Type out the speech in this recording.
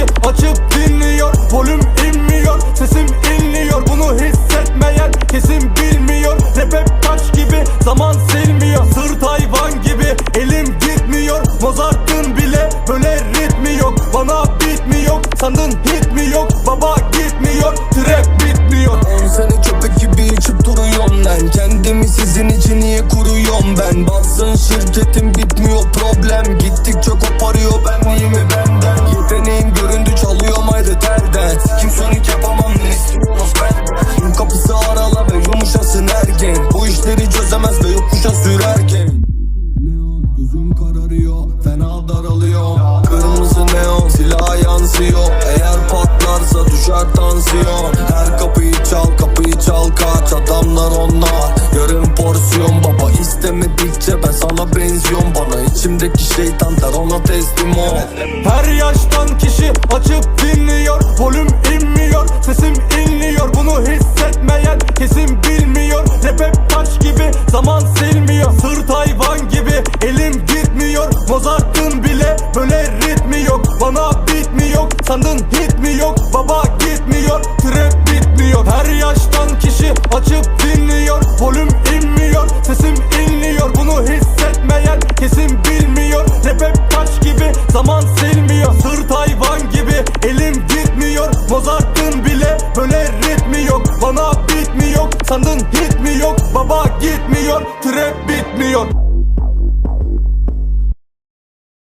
kişi açıp dinliyor Volüm inmiyor sesim inliyor. Bunu hissetmeyen kesin bilmiyor. Rap hep taş gibi zaman silmiyor. Sırt hayvan gibi elim gitmiyor. Mozart'ın bile böyle ritmi yok. Bana beat mi yok sandın hit mi yok? Baba gitmiyor trap bitmiyor. On sene köpek gibi içip duruyorum ben. Kendimi sizin için niye kuruyorum ben. Batsın şirketim bitmiyor problem. Gittikçe koparıyor çözemez ve yokuşa sürerken. Neon gözüm kararıyor Fena daralıyor. Kırmızı neon silah yansıyor. Eğer patlarsa düşer tansiyon. Her kapıyı çal kapıyı çal kaç Adamlar onlar. Yarım porsiyon Baba istemedikçe ben sana benziyorum. Bana içimdeki şeytan der ona teslim ol Her yaştan kişi açıp dinliyor. Volüm inmiyor sesim inliyor Kafa gitmiyor trap bitmiyor. Her yaştan kişi açıp dinliyor. Volüm inmiyor sesim inliyor. Bunu hissetmeyen kesin bilmiyor. Rap hep taş gibi zaman silmiyor. Sırt hayvan gibi elim gitmiyor. Mozart'ın bile böyle ritmi yok. Bana bit mi yok sandın hit mi yok? Baba gitmiyor trap bitmiyor.